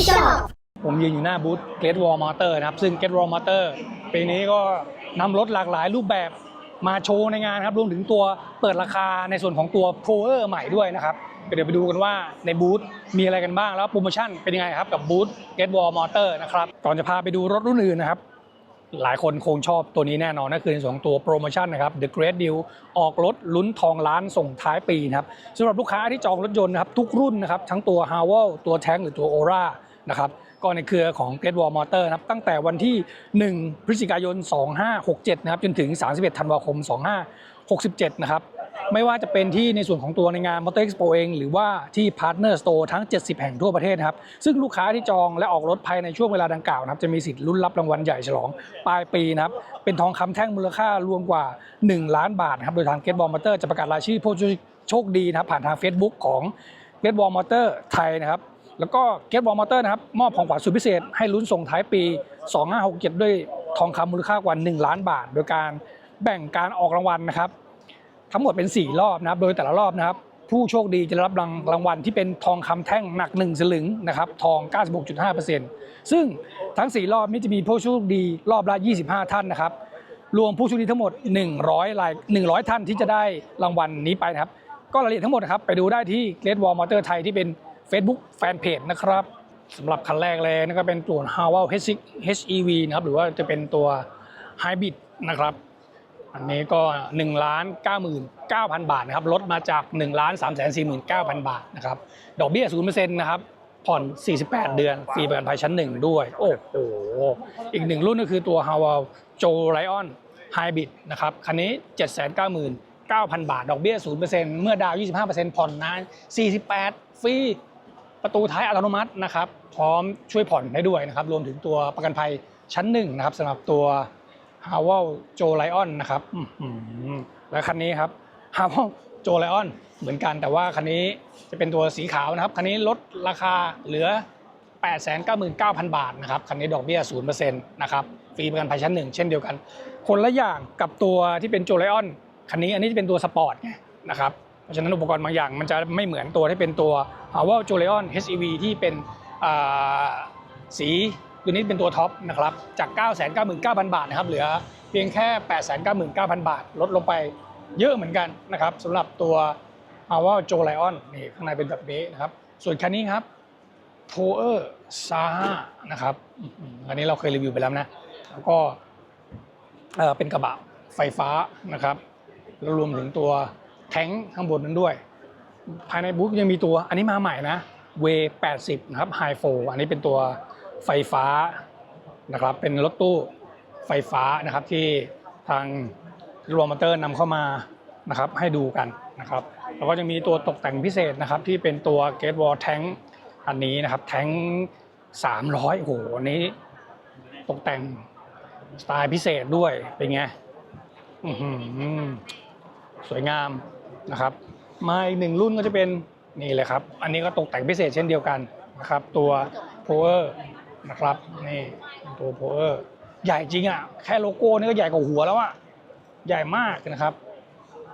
ที่ชอบ ผมยืนอยู่หน้าบูธ Great Wall Motor นะครับ ซึ่ง Great Wall Motor ปีนี้ก็นำรถหลากหลายรูปแบบมาโชว์ในงานครับ รวมถึงตัวเปิดราคาในส่วนของตัว Pro ใหม่ด้วยนะครับ เดี๋ยวไปดูกันว่าในบูธมีอะไรกันบ้าง แล้วโปรโมชั่นเป็นยังไงครับกับบูธ Great Wall Motor นะครับ ก่อนจะพาไปดูรถรุ่นอื่นนะครับ หลายคนคงชอบตัวนี้แน่นอนนั่นคือในส่วนของตัวโปรโมชั่นนะครับ The Great Deal ออกรถลุ้นทองล้านส่งท้ายปีนะครับสำหรับลูกค้าที่จองรถยนต์นะครับทุกรุ่นนะครับทั้งตัว h a w e l ตัวแท n หรือตัว Ora นะครับก็ในเครือของ Great Wall Motor นะครับตั้งแต่วันที่ 1 พฤศจิกายน 2567 นะครับจนถึง 31 ธันวาคม 2567 นะครับไม่ว่าจะเป็นที่ในส่วนของตัวในงาน Motor Expo เอง หรือว่าที่ Partner Store ทั้ง 70 แห่งทั่วประเทศนะครับ ซึ่งลูกค้าที่จองและออกรถภายในช่วงเวลาดังกล่าวนะครับจะมีสิทธิ์ลุ้นรับรางวัลใหญ่ฉลองปลายปีนะครับ เป็นทองคำแท่งมูลค่ารวมกว่า 1 ล้านบาทนะครับ โดยทาง Get Ball Motor จะประกาศรายชื่อผู้โชคดีนะครับผ่านทาง Facebook ของ Get Ball Motor ไทยนะครับ แล้วก็ Get Ball Motor นะครับมอบของขวัญสุดพิเศษให้ลุ้นส่งท้ายปี 2567 ด้วยทองคำมูลค่ากว่า 1 ล้านบาท โดยการแบ่งการออกรางวัลนะครับ ทั้งหมดเป็น 4 รอบนะครับ โดยแต่ละรอบนะครับ ผู้โชคดีจะรับรางรางวัลที่เป็นทองคำแท่งหนัก 1 สลึงนะครับ ทอง 96.5%ซึ่งทั้ง 4 รอบนี้จะมีผู้โชคดีรอบละ 25 ท่านนะครับ รวมผู้โชคดีทั้งหมด 100ราย100 ท่านที่จะได้รางวัลนี้ไปนะครับ ก็รายละเอียดทั้งหมดนะครับไปดูได้ที่ Great Wall Motor ไทยที่เป็น Facebook Fanpage นะครับสำหรับคันแรกเลยนั่นก็เป็นตัว h a w e l HEV นะครับหรือว่าจะเป็นตัว Hybrid นะครับ อันนี้ก็1ล้าน99,000 บาทนะครับลดมาจาก1ล้าน349,000 บาทนะครับดอกเบี้ย0%นะครับผ่อน 48 เดือนฟรีประกันภัยชั้นหนึ่งด้วย โอ้โห อีกหนึ่งรุ่นก็คือตัว h a w e l Joe Lion Hybrid นะครับคันนี้ 799,000 บาท ดอกเบี้ย 0%เมื่อดาวน์25%ผ่อนนาน 48 ฟรี ประตูท้ายอัตโนมัตินะครับ พร้อมช่วยผ่อนได้ด้วยนะครับ รวมถึงตัวประกันภัยชั้นหนึ่งนะครับสำหรับตัว h a w e l Joe Lion นะครับและคันนี้ครับ h a w e l Joe Lion เหมือนกันแต่ว่าคันนี้จะเป็นตัวสีขาวนะครับ คันนี้ลดราคาเหลือ 899,000 บาทนะครับคันนี้ดอกเบี้ย 0%นะครับฟรีประกันภัยชั้นหนึ่งเช่นเดียวกัน คนละอย่างกับตัวที่เป็นโจไลออนคันนี้อันนี้จะเป็นตัวสปอร์ตไงนะครับเพราะฉะนั้นอุปกรณ์บางอย่างมันจะไม่เหมือนตัวที่เป็นตัว h a w e l โจไลออน HEV ที่เป็นสีตัวนี้เป็นตัวท็อปนะครับจาก 999,000 บาทนะครับเหลือเพียงแค่ 899,000 บาท ลดลงไปเยอะเหมือนกันนะครับสำหรับตัว h a w e l โจไลออนนี่ข้างในเป็นแบบนี้นะครับส่วนคันนี้ครับโทเออร์ซานะครับอันนี้เราเคยรีวิวไปแล้วนะแล้วก็เป็นกระบะไฟฟ้านะครับแล้วรวมถึงตัวแท้งข้างบนนั้นด้วย ภายในบูธยังมีตัวอันนี้มาใหม่นะเว80นะครับไฮโฟอันนี้เป็นตัวไฟฟ้านะครับเป็นรถตู้ไฟฟ้านะครับที่ทางรวมมอเตอร์นำเข้ามานะครับให้ดูกันนะครับแล้วก็จะมีตัวตกแต่งพิเศษนะครับที่เป็นตัว Gate Wall Tank อันนี้นะครับแท้ง300โอ้โหอันนี้ตกแต่งสไตล์พิเศษด้วยเป็นไงสวยงามนะครับ มาอีกหนึ่งรุ่นก็จะเป็นนี่เลยครับ อันนี้ก็ตกแต่งพิเศษเช่นเดียวกันนะครับ ตัว Power นะครับนี่ตัว Power ใหญ่จริงอะแค่โลโก้นี่ก็ใหญ่กว่าหัวแล้วอะใหญ่มากนะครับ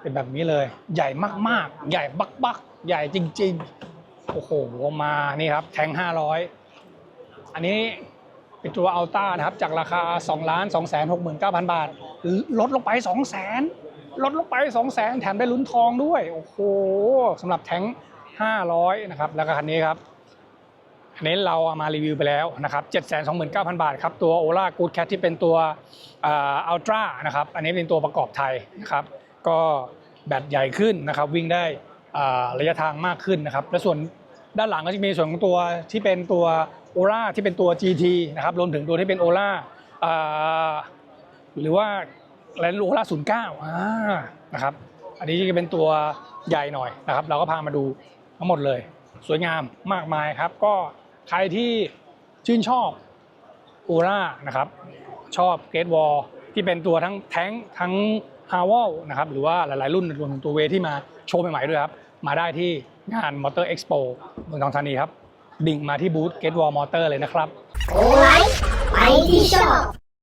เป็นแบบนี้เลย ใหญ่มากๆ ใหญ่บักๆ ใหญ่จริง ๆ โอ้โหมานี่ครับแทง500อันนี้เป็นตัวอัลต้านะครับจากราคา2ล้าน2 6 9 0 0 0 บาท ลดลงไป 2 0 0 0 0 ลดลงไป2 0 0 0 0 0แถมได้ลุ้นทองด้วย โอ้โหสำหรับแท้ง500 นะครับ แล้วก็คันนี้ครับอันนี้เราเอามารีวิวไปแล้วนะครับ 729,000 บาทครับ ตัว Ola Good Cat ที่เป็นตัวอัลตร้านะครับ อันนี้เป็นตัวประกอบไทยนะครับ ก็แบตใหญ่ขึ้นนะครับ วิ่งได้ระยะทางมากขึ้นนะครับ และส่วนด้านหลังก็จะมีส่วนของตัวที่เป็นตัว Ola ที่เป็นตัว GT นะครับ รวมถึงตัวที่เป็น Ola อ่าหรือว่า อะไรโอล่า09อ่านะครับ อันนี้จะเป็นตัวใหญ่หน่อยนะครับ เราก็พามาดูทั้งหมดเลย สวยงามมากมายครับ ก็ใครที่ชื่นชอบโอล่านะครับ ชอบเกตวอลที่เป็นตัวทั้งแท้งทั้งฮาวลนะครับหรือว่าหลาย ๆ รุ่นรวมถึงตัวเวที่มาโชว์ใหม่ ๆ ด้วยครับ มาได้ที่งาน Motor Expo เมืองทองธานีครับ ดิ่งมาที่บูธ Get Wall Motor เลยนะครับ โอไลฟ์ไปที่ชอบ